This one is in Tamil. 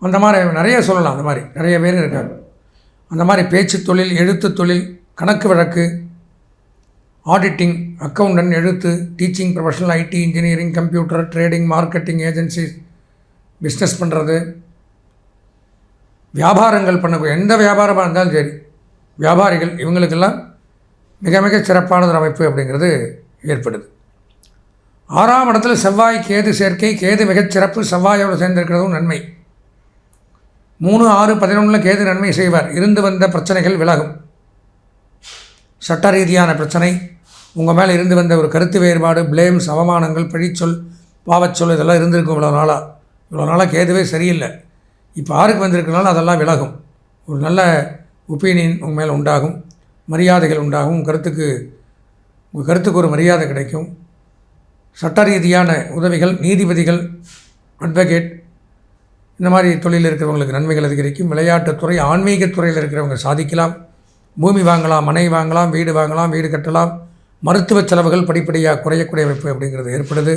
அந்த மாதிரி நிறைய சொல்லலாம் அந்த மாதிரி. நிறைய பேர் இருக்காங்க. அந்த மாதிரி பேச்சு தொழில் எழுத்து தொழில் கணக்கு வழக்கு ஆடிட்டிங் அக்கௌண்டன்ட் எழுத்து teaching professional IT engineering computer trading marketing agency business பண்ணுறது வியாபாரங்கள் பண்ணக்கூடிய எந்த வியாபாரமாக இருந்தாலும் சரி வியாபாரிகள் இவங்களுக்கெல்லாம் மிக மிக சிறப்பானது அமைப்பு அப்படிங்கிறது ஏற்படுது. ஆறாம் இடத்துல செவ்வாய் கேது சேர்க்கை கேது மிகச் சிறப்பு செவ்வாயோடு சேர்ந்திருக்கிறதும் நன்மை. மூணு ஆறு பதினொன்றில் கேது நன்மை செய்வார். இருந்து வந்த பிரச்சனைகள் விலகும். சட்ட ரீதியான பிரச்சனை. உங்கள் மேலே இருந்து வந்த ஒரு கருத்து வேறுபாடு பிளேம்ஸ் அவமானங்கள் பழிச்சொல் பாவச்சொல் இதெல்லாம் இருந்திருக்கும் இவ்வளோ நாளாக இவ்வளோ நாளாக கேதுவே சரியில்லை. இப்போ ஆறுக்கு வந்திருக்கனால அதெல்லாம் விலகும். ஒரு நல்ல ஒப்பீனியன் உங்கள் மேலே உண்டாகும். மரியாதைகள் உண்டாகும். உங்கள் கருத்துக்கு உங்கள் கருத்துக்கு ஒரு மரியாதை கிடைக்கும். சட்ட ரீதியான உதவிகள் நீதிபதிகள் அட்வொகேட் இந்த மாதிரி தொழிலில் இருக்கிறவங்களுக்கு நன்மைகள் அதிகரிக்கும். விளையாட்டுத்துறை ஆன்மீக துறையில் இருக்கிறவங்க சாதிக்கலாம். பூமி வாங்கலாம் மனை வாங்கலாம் வீடு வாங்கலாம் வீடு கட்டலாம். மருத்துவ செலவுகள் படிப்படியாக குறையக்கூடிய அமைப்பு அப்படிங்கிறது ஏற்படுது.